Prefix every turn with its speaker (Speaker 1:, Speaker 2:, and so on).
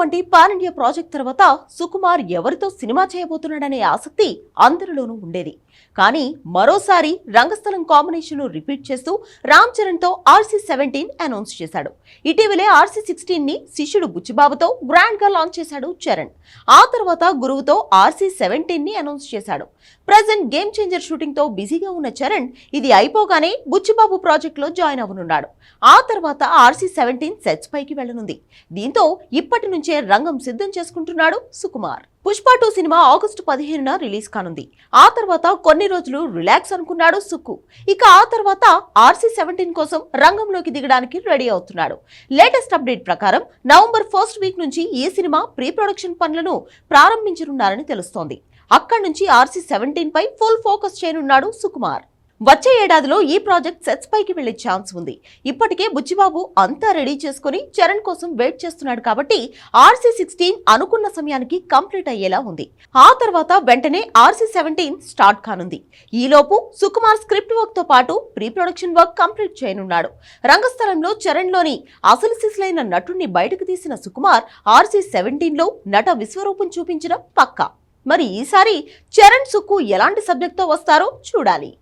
Speaker 1: వంటి pan India project తర్వాత సుకుమార్ ఎవరితో సినిమా చేయబోతున్నాడనే ఆసక్తి అందరిలోనూ ఉండేది. కానీ మరోసారి రంగస్థలం కాంబినేషన్ రిపీట్ చేస్తూ రామ్ చరణ్తో ఆర్సీ సెవెంటీన్ అనౌన్స్ చేశాడు. ఇటీవలే ఆర్సీ సిక్స్టీన్ని శిష్యుడు బుచ్చిబాబుతో గ్రాండ్గా లాంచ్ చేశాడు చరణ్. ఆ తర్వాత గురువుతో ఆర్సీ సెవెంటీన్ని అనౌన్స్ చేశాడు. ప్రజెంట్ గేమ్ చేంజర్ షూటింగ్తో బిజీగా ఉన్న చరణ్ ఇది అయిపోగానే బుచ్చిబాబు ప్రాజెక్ట్లో జాయిన్ అవ్వనున్నాడు. ఆ తర్వాత ఆర్సీ సెవెంటీన్ సెట్స్ పైకి వెళ్ళనుంది దీంతో ఇప్పటి నుంచి రంగం సిద్ధం చేసుకుంటున్నాడు Sukumar. Pushpa two cinema August పదిహేనున రిలీజ్ కానుంది. ఆ తర్వాత కొన్ని రోజులు రిలాక్స్ అనుకున్నాడు సుక్కు. ఇక ఆ తర్వాత ఆర్సీ సెవెంటీన్ కోసం రంగంలోకి దిగడానికి రెడీ అవుతున్నాడు. లేటెస్ట్ అప్డేట్ ప్రకారం నవంబర్ ఫస్ట్ వీక్ నుంచి ఈ సినిమా ప్రీ ప్రొడక్షన్ పనులను ప్రారంభించనున్నారని తెలుస్తోంది. అక్కడి నుంచి ఆర్సీ సెవెంటీన్ పై ఫుల్ ఫోకస్ చేయనున్నాడు సుకుమార్. వచ్చే ఏడాదిలో ఈ ప్రాజెక్ట్ సెట్స్ పైకి వెళ్ళే ఛాన్స్ ఉంది. ఇప్పటికే బుచ్చిబాబు అంతా రెడీ చేసుకుని చరణ్ కోసం వెయిట్ చేస్తున్నాడు కాబట్టి ఆర్సీ సిక్స్టీన్ అనుకున్న సమయానికి కంప్లీట్ అయ్యేలా ఉంది. ఆ తర్వాత వెంటనే ఆర్సీ సెవెంటీన్ స్టార్ట్ కానుంది. ఈలోపు సుకుమార్ స్క్రిప్ట్ వర్క్తో పాటు ప్రీ ప్రొడక్షన్ వర్క్ కంప్లీట్ చేయనున్నాడు. రంగస్థలంలో చరణ్లోని అసలు సిసులైన నటుణ్ణి బయటకు తీసిన సుకుమార్ ఆర్సీ సెవెంటీన్లో నట విశ్వరూపం చూపించడం పక్కా. మరి ఈసారి చరణ్ సుక్కు ఎలాంటి సబ్జెక్ట్తో వస్తారో చూడాలి.